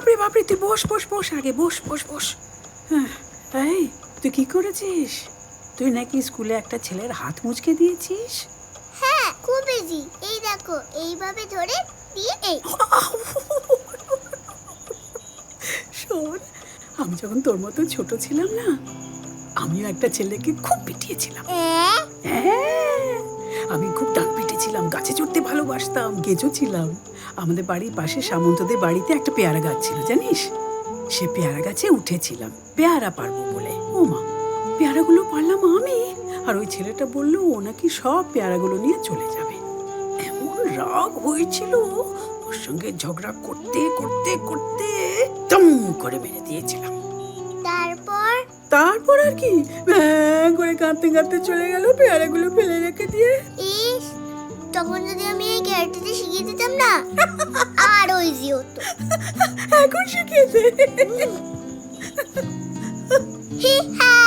বাপরে বাপরে তুই বস বস বস আগে বস বস বস। হ্যাঁ, তুই? কি করেছিস? তুই নাকি স্কুলে একটা ছেলের হাত মুচকে দিয়েছিস? হ্যাঁ খুব ইজি এই দেখো এইভাবে ধরে দিয়ে এই। শোন আমি যখন তোর মতো ছোট ছিলাম না আমিও একটা ছেলেকে খুব পিটিয়েছিলাম। হ্যাঁ আমি খুব ডাক পিটেছিলাম গাছে চড়তে ভালোবাসতাম গেজো ছিলাম আমাদের বাড়ির পাশে সামন্তদের বাড়িতে একটা পেয়ারা গাছ ছিল জানিস? সে পেয়ারা গাছে উঠেছিলাম পেয়ারা পারব বলে। ও মা পেয়ারাগুলো পারলাম আমি? আর ওই ছেলেটা বলল ও নাকি সব পেয়ারাগুলো নিয়ে চলে যাবে। এমন রাগ হয়েছিল ওর সঙ্গে ঝগড়া করতে করতে করতে দম করে মেরে দিয়েছিলাম। তারপর? তারপর আর কি? করে কাঁদতে কাঁদতে চলে গেল পেয়ারাগুলো ফেলে রেখে দিয়ে। তখন যদি আমি এই ক্যারেক্টারটা শিখিয়ে দিতাম না আরও ইজি হতো এখন শিখিয়েছে হি হ্যাঁ।